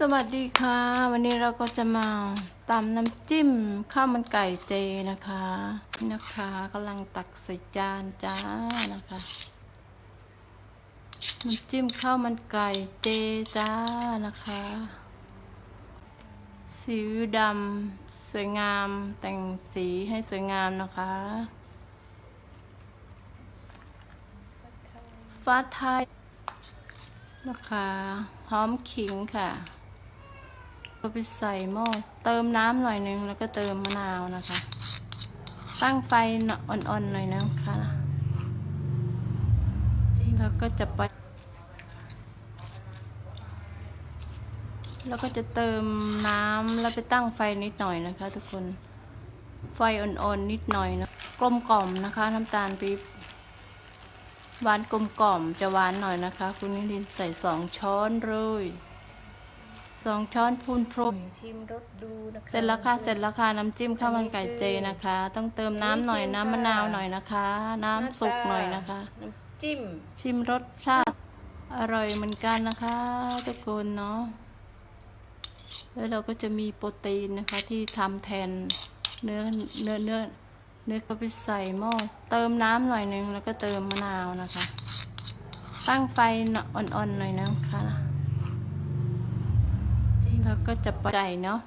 สวัสดีค่ะ วันนี้เราก็จะมาตำน้ำจิ้มข้าวมันไก่เจนะคะนี่นะคะกำลังตักใส่จานจ้านะคะน้ำจิ้มข้าวมันไก่เจจ้านะคะสีดำสวยงามแต่งสีให้สวยงามนะคะฟ้าไทยนะคะหอมขิงค่ะ ก็ไปใส่หม้อเติมน้ำหน่อยนึงแล้วก็เติมมะนาวนะคะ ตั้งไฟอ่อนๆหน่อยนะคะแล้วก็จะไปแล้วก็จะเติมน้ำแล้วไปตั้งไฟนิดหน่อยนะคะ ทุกคนไฟอ่อนๆนิดหน่อยนะกลมกล่อมนะคะ น้ำตาลปี๊บหวานกลมกล่อมจะหวานหน่อยนะคะ คุณนิรินใส่สองช้อนเลย สองช้อนพูนพรมชิมรสดูนะคะเสร็จแล้วค่ะเสร็จแล้วค่ะน้ำจิ้มข้าวมันไก่เจนะคะ ต้องเติมน้ำหน่อยน้ำมะนาวหน่อยนะคะ น้ำสุกหน่อยนะคะ น้ำจิ้มชิมรสชาติ อร่อยเหมือนกันนะคะ ทุกคนเนาะแล้วเราก็จะมีโปรตีนนะคะที่ทำแทนเนื้อเนื้อเนื้อเนื้อก็ไปใส่หม้อเติมน้ำหน่อยนึงแล้วก็เติมมะนาวนะคะ ตั้งไฟอ่อนๆหน่อยนะคะ แล้วก็จะไปไก่เนาะ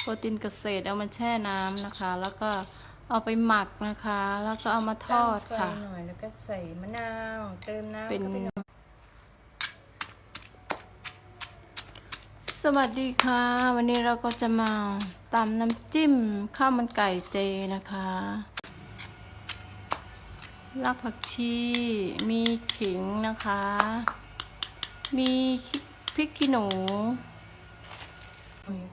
โปรตีนเกษตรเอามาแช่น้ำนะคะ แล้วก็เอาไปหมักนะคะ แล้วก็เอามาทอดตั้งไฟค่ะหน่อยแล้วก็ใส่มะนาวเติมน้ำเป็น ข้าไปหอยสวัสดีค่ะ วันนี้เราก็จะมาตำน้ำจิ้มข้าวมันไก่เจนะคะรากผักชีมีขิงนะคะ มีพริกขี้หนู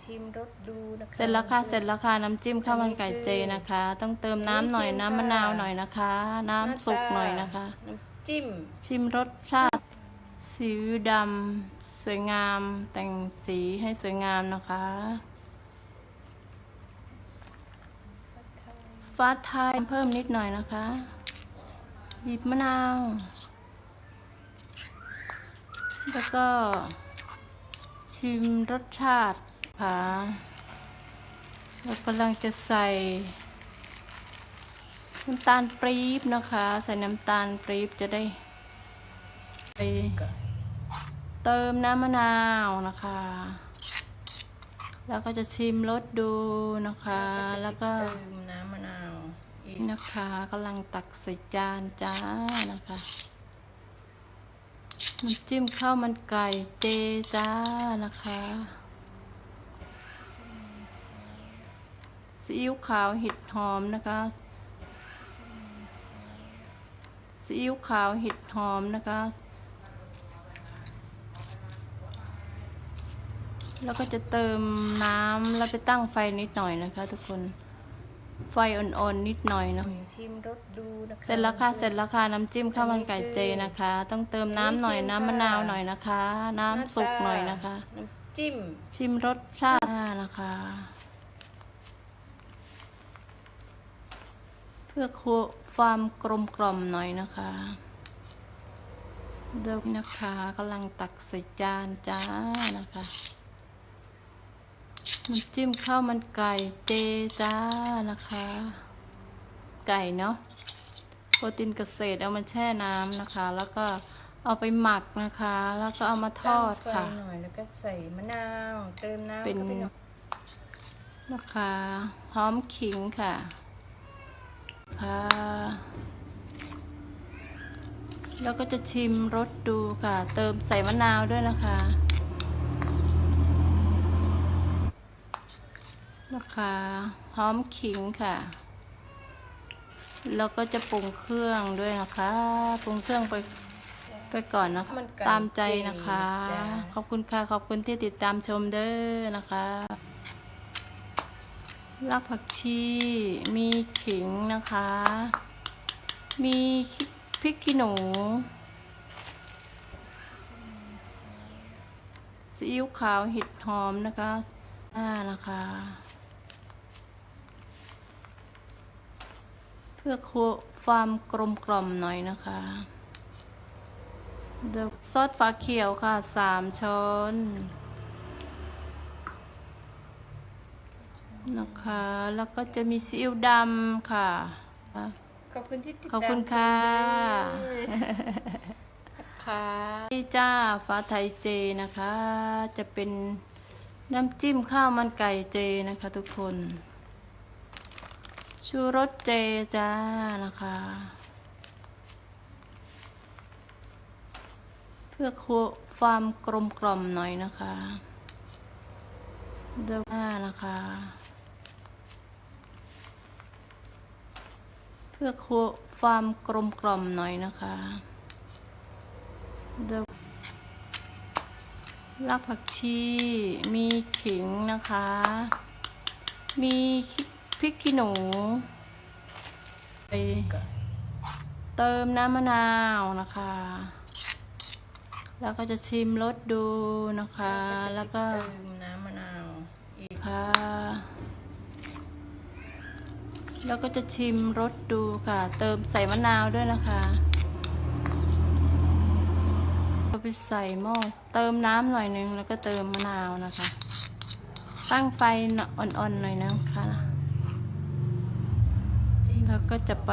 ชิมรสดูนะคะเสร็จแล้วค่ะ เสร็จแล้วค่ะ น้ำจิ้มข้าวมันไก่เจนะคะ ต้องเติมน้ำหน่อยน้ำมะนาวหน่อยนะคะ น้ำสุกหน่อยนะคะ น้ำจิ้ม ชิมรสชาติสีอิ๊วดำสวยงาม แต่งสีให้สวยงามนะคะฟ้าไทยเพิ่มนิดหน่อยนะคะบีบมะนาว แล้วก็ชิมรสชาติ ค่ะเรากำลังจะใส่น้ำตาลปรี๊บนะคะ ใส่น้ำตาลปรี๊บจะได้ไปเติมน้ำมะนาวนะคะ แล้วก็จะชิมรสดูนะคะ แล้วก็เติมน้ำมะนาวนี่นะคะกำลังตักใส่จานจ้านะคะน้ำจิ้มข้าวมันไก่เจจ้านะคะ ซีอิ๊วขาวเห็ดหอมนะคะซีอิ๊วขาวเห็ดหอมนะคะ แล้วก็จะเติมน้ำแล้วไปตั้งไฟนิดหน่อยนะคะ ทุกคน ไฟอ่อนๆนิดหน่อยเนาะชิมรสดูนะคะเสร็จแล้วค่ะ เสร็จแล้วค่ะ น้ำจิ้มข้าวมันไก่เจนะคะ ต้องเติมน้ำหน่อยน้ำมะนาวหน่อยนะคะ น้ำสุกหน่อยนะคะ น้ำจิ้ม ชิมรสชาตินะคะ เพื่อความกลมกล่อมหน่อยนะคะเดี๋ยวนะคะกำลังตักใส่จานจ้านะคะน้ำจิ้มข้าวมันไก่เจจ้านะคะ ไก่เนาะโปรตีนเกษตรเอามาแช่น้ำนะคะ แล้วก็เอาไปหมักนะคะ แล้วก็เอามาทอดตั้งไฟค่ะหน่อยแล้วก็ใส่มะนาวเติมน้ำเป็นข้าไปหน่อยนะคะหอมขิงค่ะ ค่ะ แล้วก็จะชิมรสดูค่ะ เติมใส่มะนาวด้วยนะคะนะคะหอมขิงค่ะ แล้วก็จะปรุงเครื่องด้วยนะคะ ปรุงเครื่องไปไปก่อนนะคะมันไก่ตามใจนะคะเจจ้าขอบคุณค่ะ ขอบคุณที่ติดตามชมเด้อนะคะ รากผักชี มีขิงนะคะ มีพริกขี้หนูซีอิ๊วขาวเห็ดหอมนะคะอ่านะคะ เพื่อความกลมกล่อมหน่อยนะคะเดี๋ยวซอสฟ้าเขียวค่ะสามช้อน นะคะ แล้วก็จะมีซีอิ๊วดำค่ะ ขอบคุณที่ติดขอบตามคุณค่ะชมด้วยค่ะนี่จ้าฟ้าไทยเจนะคะ จะเป็นน้ำจิ้มข้าวมันไก่เจนะคะทุกคน ชูรสเจจ้านะคะ เพื่อความกลมกล่อมหน่อยนะคะเดี๋ยวหน้านะคะ เพื่อความกลมกล่อมหน่อยนะคะเดี๋ยวรากผักชี มีขิงนะคะ มีพริกขี้หนูไปเติมน้ำมะนาวนะคะ แล้วก็จะชิมรสดูนะคะ แล้วก็เติมน้ำมะนาวอีกค่ะ แล้วก็จะชิมรสดูค่ะ เติมใส่มะนาวด้วยนะคะเอาไปใส่หม้อเติมน้ำหน่อยนึง แล้วก็เติมมะนาวนะคะ ตั้งไฟอ่อนๆหน่อยนะคะแล้วก็จะไป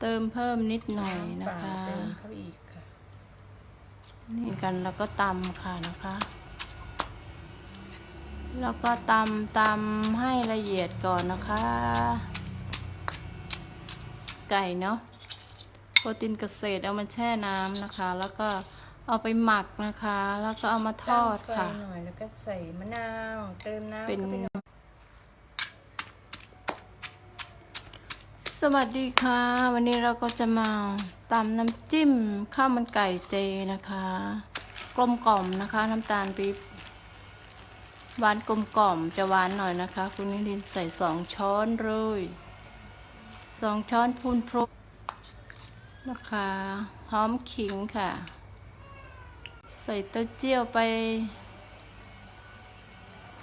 เติมเพิ่มนิดหน่อยนะำเปล่าคะเติมเข้าอีกค่ะนี่กันแล้วก็ตำค่ะนะคะแล้วก็ตำตำให้ละเอียดก่อนนะคะ ไก่เนาะโปรตีนเกษตรเอามาแช่น้ำนะคะ แล้วก็เอาไปหมักนะคะ แล้วก็เอามาทอดตั้งไฟค่ะหน่อยแล้วก็ใส่มะนาวเติมน้ำเป็นข้าไปหน่อยสวัสดีค่ะ วันนี้เราก็จะมาตำน้ำจิ้มข้าวมันไก่เจนะคะ กลมกล่อมนะคะ น้ำตาลปี๊บหวานกลมกล่อมจะหวานหน่อยนะคะ คุณนิรินทร์ใส่สองช้อนเลย สองช้อนพูนพรกนะคะหอมขิงค่ะ ใส่เต้าเจี้ยวไป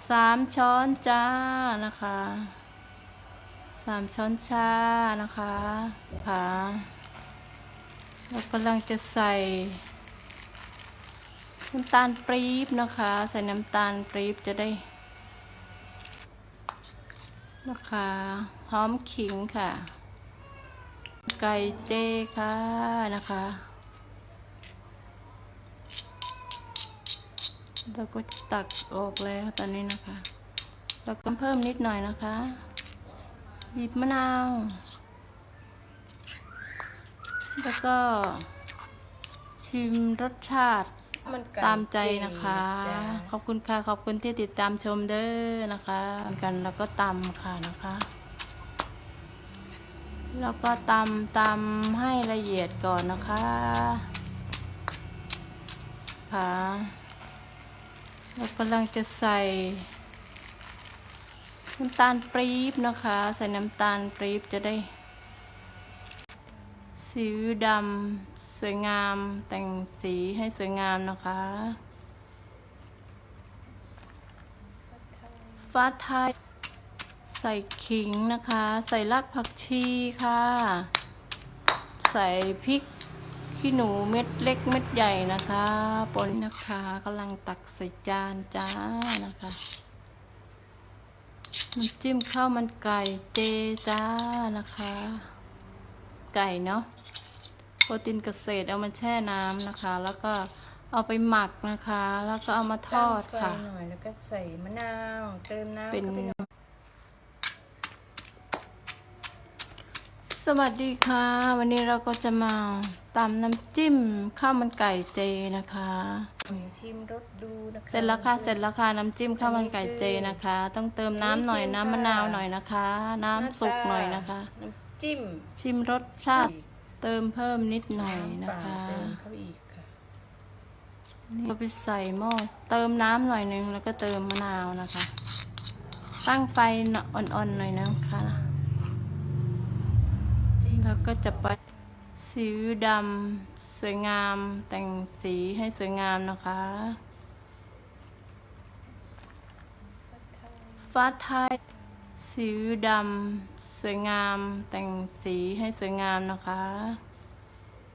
สามช้อนจ้านะคะสามช้อนชานะคะค่ะเรากำลังจะใส่น้ำตาลปรี๊บนะคะ ใส่น้ำตาลปรี๊บจะได้นะคะหอมขิงค่ะ ไก่เจค่ะนะคะเราก็จะตักออกแล้วตอนนี้นะคะแล้วก็เพิ่มนิดหน่อยนะคะบีบมะนาว แล้วก็ชิมรสชาติมันไก่ตามใจนะคะเจจ้าขอบคุณค่ะ ขอบคุณที่ติดตามชมเด้อนะคะ กันแล้วก็ตำค่ะนะคะ แล้วก็ตำตำให้ละเอียดก่อนนะคะค่ะเรากำลังจะใส่น้ำตาลปรี๊บนะคะ ใส่น้ำตาลปรี๊บจะได้สีดำสวยงามแต่งสีให้สวยงามนะคะฟ้าไทย ใส่ขิงนะคะ ใส่รากผักชีค่ะ ใส่พริกขี้หนูเม็ดเล็กเม็ดใหญ่นะคะปนนะคะกำลังตักใส่จานจ้านะคะน้ำจิ้มข้าวมันไก่เจจ้านะคะ ไก่เนาะโปรตีนเกษตรเอามาแช่น้ำนะคะ แล้วก็เอาไปหมักนะคะ แล้วก็เอามาทอดค่ะหน่อยแล้วก็ใส่มะนาว เติมน้ำเป็น ข้าไปหน่อย สวัสดีค่ะ วันนี้เราก็จะมาตำน้ำจิ้มข้าวมันไก่เจนะคะชิมรสดูนะคะเสร็จแล้วค่ะเสร็จแล้วค่ะน้ำจิ้มข้าวมันไก่เจนะคะ ต้องเติมน้ำหน่อยน้ำมะนาวหน่อยนะคะ น้ำสุกหน่อยนะคะน้ำจิ้มชิมรสชาติ เติมเพิ่มนิดหน่อยนะำเปล่าคะเติมเข้าอีกค่ะนี่ก็ไปใส่หม้อเติมน้ำหน่อยนึงแล้วก็เติมมะนาวนะคะ ตั้งไฟอ่อนๆหน่อยนะคะ แล้วก็จะไปสีอิ๊วดำสวยงามแต่งสีให้สวยงามนะคะ ฟ้าไทยสีอิ๊วดำสวยงามแต่งสีให้สวยงามนะคะ